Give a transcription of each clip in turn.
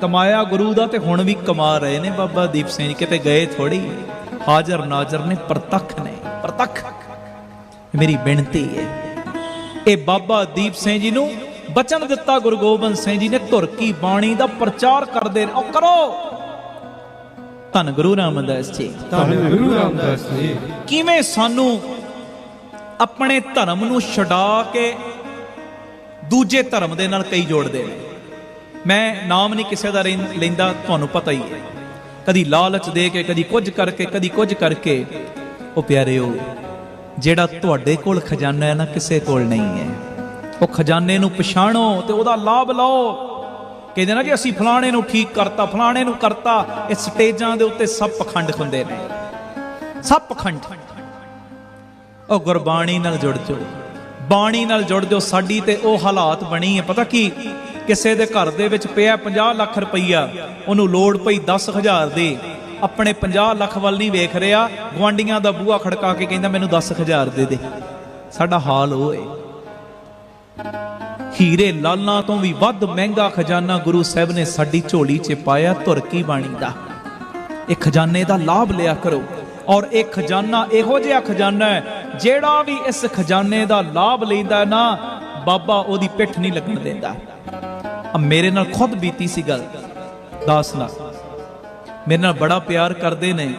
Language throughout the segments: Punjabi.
ਕਮਾਇਆ ਗੁਰੂ ਦਾ ਤੇ ਹੁਣ ਵੀ ਕਮਾ ਰਹੇ ਨੇ ਬਾਬਾ ਦੀਪ ਸਿੰਘ ਜੀ। ਕਿਤੇ ਗਏ ਥੋੜੀ ਹਾਜ਼ਰ ਨਾਜ਼ਰ ਨੇ ਪ੍ਰਤੱਖ ਨੇ ਪ੍ਰਤੱਖ। ਮੇਰੀ ਬੇਨਤੀ ਹੈ ਇਹ ਬਾਬਾ ਦੀਪ ਸਿੰਘ ਜੀ ਨੂੰ ਬਚਨ ਦਿੱਤਾ ਗੁਰੂ ਗੋਬਿੰਦ ਸਿੰਘ ਜੀ ਨੇ ਧੁਰ ਕੀ ਬਾਣੀ ਦਾ ਪ੍ਰਚਾਰ ਕਰਦੇ ਨੇ ਉਹ ਕਰੋ। ਧੰਨ ਗੁਰੂ ਰਾਮਦਾਸ ਜੀ। ਧੰਨ ਗੁਰੂ ਰਾਮਦਾਸ ਜੀ। ਕਿਵੇਂ ਸਾਨੂੰ ਆਪਣੇ ਧਰਮ ਨੂੰ ਛਡਾ ਕੇ ਦੂਜੇ ਧਰਮ ਦੇ ਨਾਲ ਕਈ ਜੋੜਦੇ ਨੇ? ਮੈਂ ਨਾਮ ਨਹੀਂ ਕਿਸੇ ਦਾ ਰਹਿੰ- ਲੈਂਦਾ, ਤੁਹਾਨੂੰ ਪਤਾ ਹੀ ਹੈ। ਕਦੀ ਲਾਲਚ ਦੇ ਕੇ, ਕਦੀ ਕੁਝ ਕਰਕੇ, ਕਦੀ ਕੁਝ ਕਰਕੇ। ਉਹ ਪਿਆਰਿਓ, ਜਿਹੜਾ ਤੁਹਾਡੇ ਕੋਲ ਖਜ਼ਾਨਾ ਹੈ ਨਾ, ਕਿਸੇ ਕੋਲ ਨਹੀਂ ਹੈ। ਉਹ ਖਜ਼ਾਨੇ ਨੂੰ ਪਛਾਣੋ ਤੇ ਉਹਦਾ ਲਾਭ ਲਓ। ਕਹਿੰਦੇ ਨਾ ਜੀ ਅਸੀਂ ਫਲਾਣੇ ਨੂੰ ਠੀਕ ਕਰਤਾ, ਫਲਾਣੇ ਨੂੰ ਕਰਤਾ, ਇਹ ਸਟੇਜਾਂ ਦੇ ਉੱਤੇ ਸਭ ਪਖੰਡ ਹੁੰਦੇ ਨੇ। ਸਭ ਪਖੰਡ ਉਹ ਗੁਰਬਾਣੀ ਨਾਲ ਜੁੜ ਜਾਓ। ਬਾਣੀ ਨਾਲ ਜੁੜ ਜਾਓ, ਸਾਡੀ ਤੇ ਉਹ ਹਾਲਾਤ ਬਣੀ ਹੈ। ਪਤਾ ਕੀ? ਕਿਸੇ ਦੇ ਘਰ ਦੇ ਵਿੱਚ ਪਿਆ 50 ਲੱਖ ਰੁਪਈਆ, ਉਹਨੂੰ ਲੋੜ ਪਈ 10000 ਦੀ। ਆਪਣੇ 50 ਲੱਖ ਵੱਲ ਨਹੀਂ ਵੇਖ ਰਿਹਾ ਗਵਾਂਡੀਆਂ ਦਾ ਬੂਹਾ ਖੜਕਾ ਕੇ ਕਹਿੰਦਾ, ਮੈਨੂੰ 10000 ਦੇ ਦੇ। ਸਾਡਾ ਹਾਲ ਉਹ ਹੈ ਹੀਰੇ ਲਾਲਾਂ ਤੋਂ ਵੀ ਵੱਧ ਮਹਿੰਗਾ ਖਜ਼ਾਨਾ ਗੁਰੂ ਸਾਹਿਬ ਨੇ ਸਾਡੀ ਝੋਲੀ 'ਚ ਪਾਇਆ ਤੁਰਕੀ ਬਾਣੀ ਦਾ? ਇਹ ਖਜ਼ਾਨੇ ਦਾ ਲਾਭ ਲਿਆ ਕਰੋ। ਔਰ ਇਹ ਖਜ਼ਾਨਾ ਇਹੋ ਜਿਹਾ ਖਜ਼ਾਨਾ ਹੈ, ਜਿਹੜਾ ਵੀ ਇਸ ਖਜ਼ਾਨੇ ਦਾ ਲਾਭ ਲੈਂਦਾ ਨਾ, ਬਾਬਾ ਉਹਦੀ ਪਿੱਠ ਨਹੀਂ ਲੱਗਣ ਦਿੰਦਾ। ਮੇਰੇ ਨਾਲ ਖੁਦ ਬੀਤੀ ਸੀ ਗੱਲ। ਦਾਸ ਨਾਲ ਮੇਰੇ ਨਾਲ ਬੜਾ ਪਿਆਰ ਕਰਦੇ ਨੇ।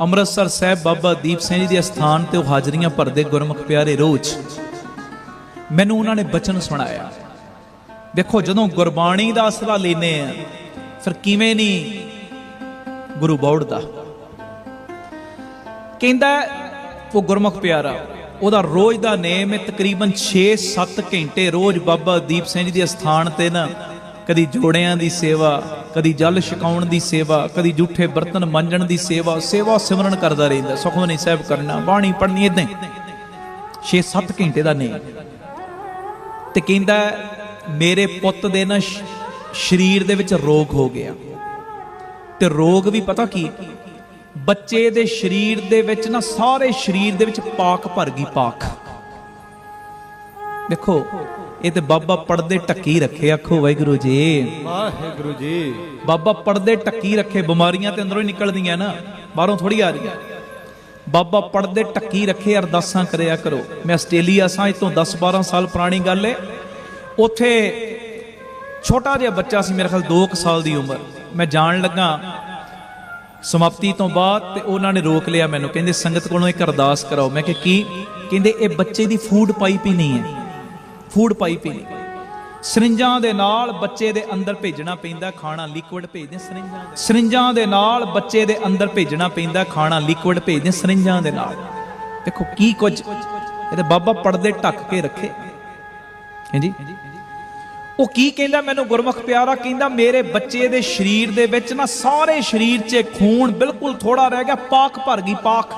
ਅੰਮ੍ਰਿਤਸਰ ਸਾਹਿਬ ਬਾਬਾ ਦੀਪ ਸਿੰਘ ਜੀ ਦੇ ਅਸਥਾਨ ਤੇ ਉਹ ਹਾਜ਼ਰੀਆਂ ਭਰਦੇ ਗੁਰਮੁਖ ਪਿਆਰੇ ਰੋਜ਼। ਮੈਨੂੰ ਉਹਨਾਂ ਨੇ ਬਚਨ ਸੁਣਾਇਆ। ਦੇਖੋ ਜਦੋਂ ਗੁਰਬਾਣੀ ਦਾ ਅਸਲਾ ਲੈਨੇ ਆ, ਫਿਰ ਕਿਵੇਂ ਨਹੀਂ ਗੁਰੂ ਬੌੜ ਦਾ? ਕਹਿੰਦਾ, ਉਹ ਗੁਰਮੁਖ ਪਿਆਰਾ ਉਹਦਾ ਰੋਜ਼ ਦਾ ਨੇਮ ਹੈ ਤਕਰੀਬਨ 6-7 ਘੰਟੇ ਰੋਜ਼ ਬਾਬਾ ਦੀਪ ਸਿੰਘ ਜੀ ਦੇ ਅਸਥਾਨ ਤੇ ਨਾ, ਕਦੀ ਜੋੜਿਆਂ ਦੀ ਸੇਵਾ, ਕਦੀ ਜਲ ਛਕਾਉਣ ਦੀ ਸੇਵਾ, ਕਦੀ ਜੂਠੇ ਬਰਤਨ ਮਾਂਜਣ ਦੀ ਸੇਵਾ ਸੇਵਾ ਸਿਮਰਨ ਕਰਦਾ ਰਹਿੰਦਾ, ਸੁਖਮਨੀ ਸਾਹਿਬ ਕਰਨਾ, ਬਾਣੀ ਪੜ੍ਹਨੀ ਇਦਾਂ 6-7 ਘੰਟੇ ਦਾ ਨੇਮ। ਤੇ ਕਹਿੰਦਾ, ਮੇਰੇ ਪੁੱਤ ਦੇ ਨਾ ਸਰੀਰ ਦੇ ਵਿੱਚ ਰੋਗ ਹੋ ਗਿਆ। ਤੇ ਰੋਗ ਵੀ ਪਤਾ ਕੀ ਬੱਚੇ ਦੇ ਸਰੀਰ ਦੇ ਵਿੱਚ ਨਾ ਸਾਰੇ ਸਰੀਰ ਦੇ ਵਿੱਚ ਪਾਕ ਭਰ ਗਈ ਪਾਕ। ਦੇਖੋ ਇਹ ਤੇ ਬਾਬਾ ਪਰਦੇ ਟੱਕੀ ਰੱਖੇ ਆਖੋ ਵਾਹਿਗੁਰੂ ਜੀ। ਵਾਹਿਗੁਰੂ ਜੀ। ਬਾਬਾ ਪਰਦੇ ਟੱਕੀ ਰੱਖੇ ਬਿਮਾਰੀਆਂ ਤੇ ਅੰਦਰੋਂ ਹੀ ਨਿਕਲਦੀਆਂ ਨਾ ਬਾਹਰੋਂ ਥੋੜੀ ਆ ਰਹੀਆਂ। ਬਾਬਾ ਪਰਦੇ ਟੱਕੀ ਰੱਖੇ ਅਰਦਾਸਾਂ ਕਰਿਆ ਕਰੋ। ਮੈਂ ਆਸਟ੍ਰੇਲੀਆ ਸਾਂ ਇਹ ਤੋਂ 10 12 ਸਾਲ ਪੁਰਾਣੀ ਗੱਲ ਹੈ ਉੱਥੇ ਛੋਟਾ ਜਿਹਾ ਬੱਚਾ ਸੀ ਮੇਰੇ ਖਿਆਲ 2 ਸਾਲ ਦੀ ਉਮਰ। ਮੈਂ ਜਾਣ ਲੱਗਾ ਸਮਾਪਤੀ ਤੋਂ ਬਾਅਦ ਤੇ ਉਹਨਾਂ ਨੇ ਰੋਕ ਲਿਆ ਮੈਨੂੰ। ਕਹਿੰਦੇ, ਸੰਗਤ ਕੋਲੋਂ ਇੱਕ ਅਰਦਾਸ ਕਰਾਓ। ਮੈਂ ਕਿ ਕੀ? ਕਹਿੰਦੇ, ਇਹ ਬੱਚੇ ਦੀ ਫੂਡ ਪਾਈਪ ਹੀ ਨਹੀਂ ਹੈ। ਫੂਡ ਪਾਈਪ ਹੀ ਨਹੀਂ ਸਰਿੰਜਾਂ ਦੇ ਨਾਲ ਬੱਚੇ ਦੇ ਅੰਦਰ ਭੇਜਣਾ ਪੈਂਦਾ, ਖਾਣਾ ਲਿਕੁਇਡ ਭੇਜਦੇ ਸਰਿੰਜਾਂ ਦੇ ਸਰਿੰਜਾਂ ਦੇ ਨਾਲ ਬੱਚੇ ਦੇ ਅੰਦਰ ਭੇਜਣਾ ਪੈਂਦਾ, ਖਾਣਾ ਲਿਕੁਇਡ ਭੇਜਦੇ ਸਰਿੰਜਾਂ ਦੇ ਨਾਲ। ਦੇਖੋ, ਕੀ ਕੁਝ? ਇਹਦੇ ਬਾਬਾ ਪਰਦੇ ਢੱਕ ਕੇ ਰੱਖੇ। ਹਾਂਜੀ? ਉਹ ਕੀ ਕਹਿੰਦਾ? ਮੈਨੂੰ ਗੁਰਮੁਖ ਪਿਆਰਾ ਕਹਿੰਦਾ, ਮੇਰੇ ਬੱਚੇ ਦੇ ਸਰੀਰ ਦੇ ਵਿੱਚ ਨਾ ਸਾਰੇ ਸਰੀਰ 'ਚ ਖੂਨ ਬਿਲਕੁਲ ਥੋੜਾ ਰਹਿ ਗਿਆ, ਪਾਕ ਭਰ ਗਈ, ਪਾਕ।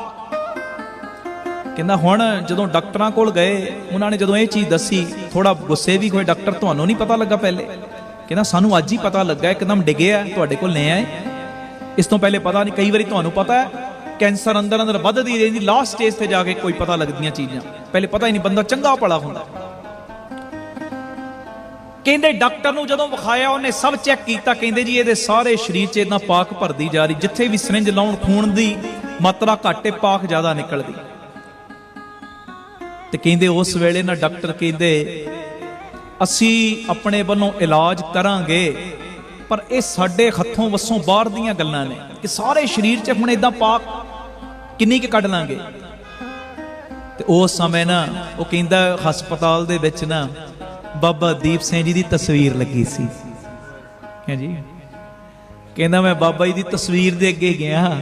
ਕਹਿੰਦਾ, ਹੁਣ ਜਦੋਂ ਡਾਕਟਰਾਂ ਕੋਲ ਗਏ, ਉਹਨਾਂ ਨੇ ਜਦੋਂ ਇਹ ਚੀਜ਼ ਦੱਸੀ ਥੋੜਾ ਗੁੱਸੇ ਵੀ ਹੋਏ, ਡਾਕਟਰ ਤੁਹਾਨੂੰ ਨਹੀਂ ਪਤਾ ਲੱਗਾ ਪਹਿਲੇ। ਕਹਿੰਦਾ, ਸਾਨੂੰ ਅੱਜ ਹੀ ਪਤਾ ਲੱਗਾ, ਇੱਕਦਮ ਡਿੱਗਿਆ ਤੁਹਾਡੇ ਕੋਲ ਲੈ ਆਏ। ਇਸ ਤੋਂ ਪਹਿਲੇ ਪਤਾ ਨਹੀਂ, ਕਈ ਵਾਰੀ ਤੁਹਾਨੂੰ ਪਤਾ ਹੈ, ਕੈਂਸਰ ਅੰਦਰ ਅੰਦਰ ਵੱਧਦੀ ਰਹਿੰਦੀ ਲਾਸਟ ਸਟੇਜ ਤੇ ਜਾ ਕੇ ਕੋਈ ਪਤਾ ਲੱਗਦੀਆਂ ਚੀਜ਼ਾਂ। ਪਹਿਲੇ ਪਤਾ ਹੀ ਨਹੀਂ, ਬੰਦਾ ਚੰਗਾ ਭਲਾ ਹੁੰਦਾ। ਕਹਿੰਦੇ ਡਾਕਟਰ ਨੂੰ ਜਦੋਂ ਵਿਖਾਇਆ, ਉਹਨੇ ਸਭ ਚੈੱਕ ਕੀਤਾ। ਕਹਿੰਦੇ ਜੀ, ਇਹਦੇ ਸਾਰੇ ਸਰੀਰ 'ਚ ਇਦਾਂ ਪਾਕ ਭਰਦੀ ਜਾ ਰਹੀ। ਜਿੱਥੇ ਵੀ ਸਿਰਿੰਜ ਲਾਉਣ, ਖੂਨ ਦੀ ਮਾਤਰਾ ਘੱਟ ਪਾਕ ਜ਼ਿਆਦਾ ਨਿਕਲਦੀ। ਤੇ ਕਹਿੰਦੇ ਉਸ ਵੇਲੇ ਨਾ ਡਾਕਟਰ ਕਹਿੰਦੇ, ਅਸੀਂ ਆਪਣੇ ਵੱਲੋਂ ਇਲਾਜ ਕਰਾਂਗੇ, ਪਰ ਇਹ ਸਾਡੇ ਹੱਥੋਂ ਵਸੋਂ ਬਾਹਰ ਦੀਆਂ ਗੱਲਾਂ ਨੇ ਕਿ ਸਾਰੇ ਸਰੀਰ 'ਚ ਹੁਣ ਇਦਾਂ ਪਾਕ ਕਿੰਨੀ ਕੁ ਕੱਢ ਲਾਂਗੇ। ਤੇ ਉਸ ਸਮੇਂ ਨਾ, ਉਹ ਕਹਿੰਦਾ ਹਸਪਤਾਲ ਦੇ ਵਿੱਚ ਨਾ ਬਾਬਾ ਦੀਪ ਸਿੰਘ ਜੀ ਦੀ ਤਸਵੀਰ ਲੱਗੀ ਸੀ। ਹੈ ਕਹਿੰਦਾ ਮੈਂ ਬਾਬਾ ਜੀ ਦੀ ਤਸਵੀਰ ਦੇ ਅੱਗੇ ਗਿਆ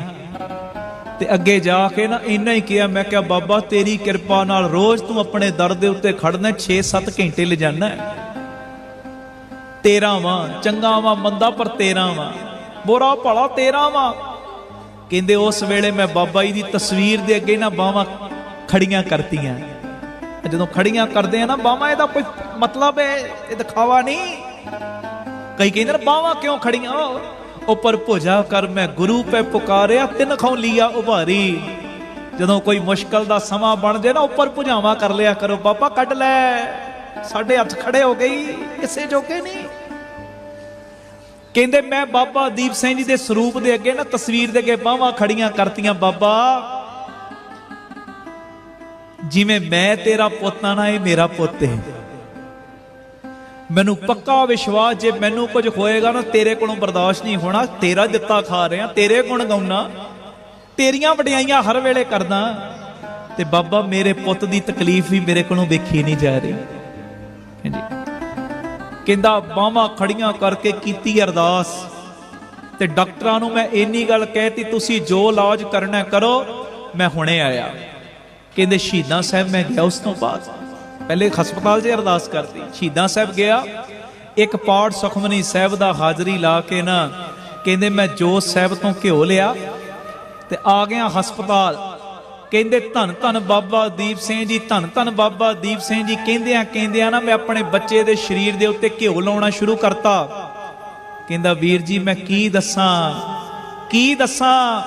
ਤੇ ਅੱਗੇ ਜਾ ਕੇ ਨਾ ਇੰਨਾ ਹੀ ਕਿਹਾ, ਮੈਂ ਕਿਹਾ, ਬਾਬਾ, ਤੇਰੀ ਕਿਰਪਾ ਨਾਲ ਰੋਜ਼ ਤੂੰ ਆਪਣੇ ਦਰ ਦੇ ਉੱਤੇ ਖੜਨਾ 6-7 ਘੰਟੇ ਲਿਜਾਣਾ ਤੇਰਾ ਵਾਂ, ਚੰਗਾ ਵਾਂ, ਮੰਦਾ ਪਰ ਤੇਰਾ ਵਾਂ। ਬੁਰਾ ਭਲਾ ਤੇਰਾ ਵਾਂ। ਕਹਿੰਦੇ, ਉਸ ਵੇਲੇ ਮੈਂ ਬਾਬਾ ਜੀ ਦੀ ਤਸਵੀਰ ਦੇ ਅੱਗੇ ਨਾ ਬਾਹਾਂ ਖੜੀਆਂ ਕਰਤੀਆਂ। ਜਦੋਂ ਖੜੀਆਂ ਕਰਦੇ ਆ ਨਾ, ਬਾਹਾਂ ਇਹਦਾ ਕੋਈ ਮਤਲਬ ਹੈ, ਇਹ ਦਿਖਾਵਾ ਨਹੀਂ। ਕਈ ਕਹਿੰਦੇ ਨੇ, ਬਾਹਾਂ ਕਿਉਂ ਖੜੀਆਂ? ਉੱਪਰ ਭੁਜਾ ਕਰ ਮੈਂ ਗੁਰੂ ਪੈ ਪੁਕਾਰਿਆ, ਤਿੰਨ ਖੌ ਉਭਾਰੀ। ਜਦੋਂ ਕੋਈ ਮੁਸ਼ਕਲ ਦਾ ਸਮਾਂ ਬਣ ਜੇ ਨਾ, ਉੱਪਰ ਭੁਜਾਵਾ ਕਰ ਲਿਆ ਕਰੋ, ਬਾਬਾ ਕੱਢ ਲੈ, ਸਾਡੇ ਹੱਥ ਖੜੇ ਹੋ ਗਈ ਕਿਸੇ ਜੋਗੇ ਨਹੀਂ। ਕਹਿੰਦੇ, ਮੈਂ ਬਾਬਾ ਦੀਪ ਸਿੰਘ ਜੀ ਦੇ ਸਰੂਪ ਦੇ ਅੱਗੇ ਨਾ, ਤਸਵੀਰ ਦੇ ਅੱਗੇ ਬਾਹਾਂ ਖੜੀਆਂ ਕਰਤੀਆਂ, ਬਾਬਾ। ਜਿਵੇਂ ਮੈਂ ਤੇਰਾ ਪੁੱਤ ਨਾ, ਇਹ ਮੇਰਾ ਪੁੱਤ ਹੈ। ਮੈਨੂੰ ਪੱਕਾ ਵਿਸ਼ਵਾਸ, ਜੇ ਮੈਨੂੰ ਕੁਝ ਹੋਏਗਾ ਨਾ, ਤੇਰੇ ਕੋਲੋਂ ਬਰਦਾਸ਼ਤ ਨਹੀਂ ਹੋਣਾ। ਤੇਰਾ ਦਿੱਤਾ ਖਾ ਰਿਹਾ, ਤੇਰੇ ਗੁਣ ਗਾਉਣਾ। ਤੇਰੀਆਂ ਵਡਿਆਈਆਂ ਹਰ ਵੇਲੇ ਕਰਦਾ। ਤੇ ਬਾਬਾ, ਮੇਰੇ ਪੁੱਤ ਦੀ ਤਕਲੀਫ ਵੀ ਮੇਰੇ ਕੋਲੋਂ ਵੇਖੀ ਨਹੀਂ ਜਾ ਰਹੀ। ਹਾਂਜੀ। ਕਹਿੰਦਾ, ਬਾਹਾਂ ਖੜੀਆਂ ਕਰਕੇ ਕੀਤੀ ਅਰਦਾਸ। ਤੇ ਡਾਕਟਰਾਂ ਨੂੰ ਮੈਂ ਇੰਨੀ ਗੱਲ ਕਹਿਤੀ, ਤੁਸੀਂ ਜੋ ਇਲਾਜ ਕਰਨਾ ਕਰੋ, ਮੈਂ ਹੁਣੇ ਆਇਆ। ਕਹਿੰਦੇ, ਸ਼ਹੀਦਾਂ ਸਾਹਿਬ, ਮੈਂ ਗਿਆ ਉਸ ਤੋਂ ਬਾਅਦ। ਪਹਿਲੇ ਹਸਪਤਾਲ 'ਚ ਅਰਦਾਸ ਕਰਤੀ ਸ਼ਹੀਦਾਂ ਸਾਹਿਬ ਗਿਆ, ਇੱਕ ਪਾਠ ਸੁਖਮਨੀ ਸਾਹਿਬ ਦਾ ਹਾਜ਼ਰੀ ਲਾ ਕੇ ਨਾ ਕਹਿੰਦੇ ਮੈਂ ਜੋਤ ਸਾਹਿਬ ਤੋਂ ਘਿਓ ਲਿਆ ਤੇ ਆ ਗਿਆ ਹਸਪਤਾਲ। ਕਹਿੰਦੇ ਧੰਨ ਧੰਨ ਬਾਬਾ ਦੀਪ ਸਿੰਘ ਜੀ, ਧੰਨ ਧੰਨ ਬਾਬਾ ਦੀਪ ਸਿੰਘ ਜੀ, ਕਹਿੰਦਿਆਂ ਕਹਿੰਦਿਆਂ ਨਾ ਮੈਂ ਆਪਣੇ ਬੱਚੇ ਦੇ ਸਰੀਰ ਦੇ ਉੱਤੇ ਘਿਓ ਲਾਉਣਾ ਸ਼ੁਰੂ ਕਰਤਾ। ਕਹਿੰਦਾ, ਵੀਰ ਜੀ ਮੈਂ ਕੀ ਦੱਸਾਂ? ਕੀ ਦੱਸਾਂ?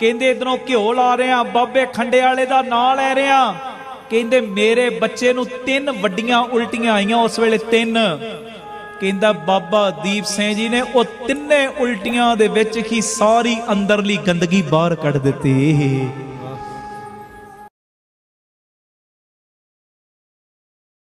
ਕਹਿੰਦੇ, ਇਧਰੋਂ ਘਿਓ ਲਾ ਰਿਆਂ ਬਾਬੇ ਖੰਡੇ ਵਾਲੇ ਦਾ ਨਾਂ ਲੈ ਰਿਆਂ ਕਹਿੰਦੇ, ਮੇਰੇ ਬੱਚੇ ਨੂੰ ਤਿੰਨ ਵੱਡੀਆਂ ਉਲਟੀਆਂ ਆਈਆਂ ਉਸ ਵੇਲੇ, ਤਿੰਨ। ਕਹਿੰਦਾ, ਬਾਬਾ ਦੀਪ ਸਿੰਘ ਜੀ ਨੇ ਉਹ ਤਿੰਨੇ ਉਲਟੀਆਂ ਦੇ ਵਿੱਚ ਹੀ ਸਾਰੀ ਅੰਦਰਲੀ ਗੰਦਗੀ ਬਾਹਰ ਕੱਢ ਦਿੱਤੀ।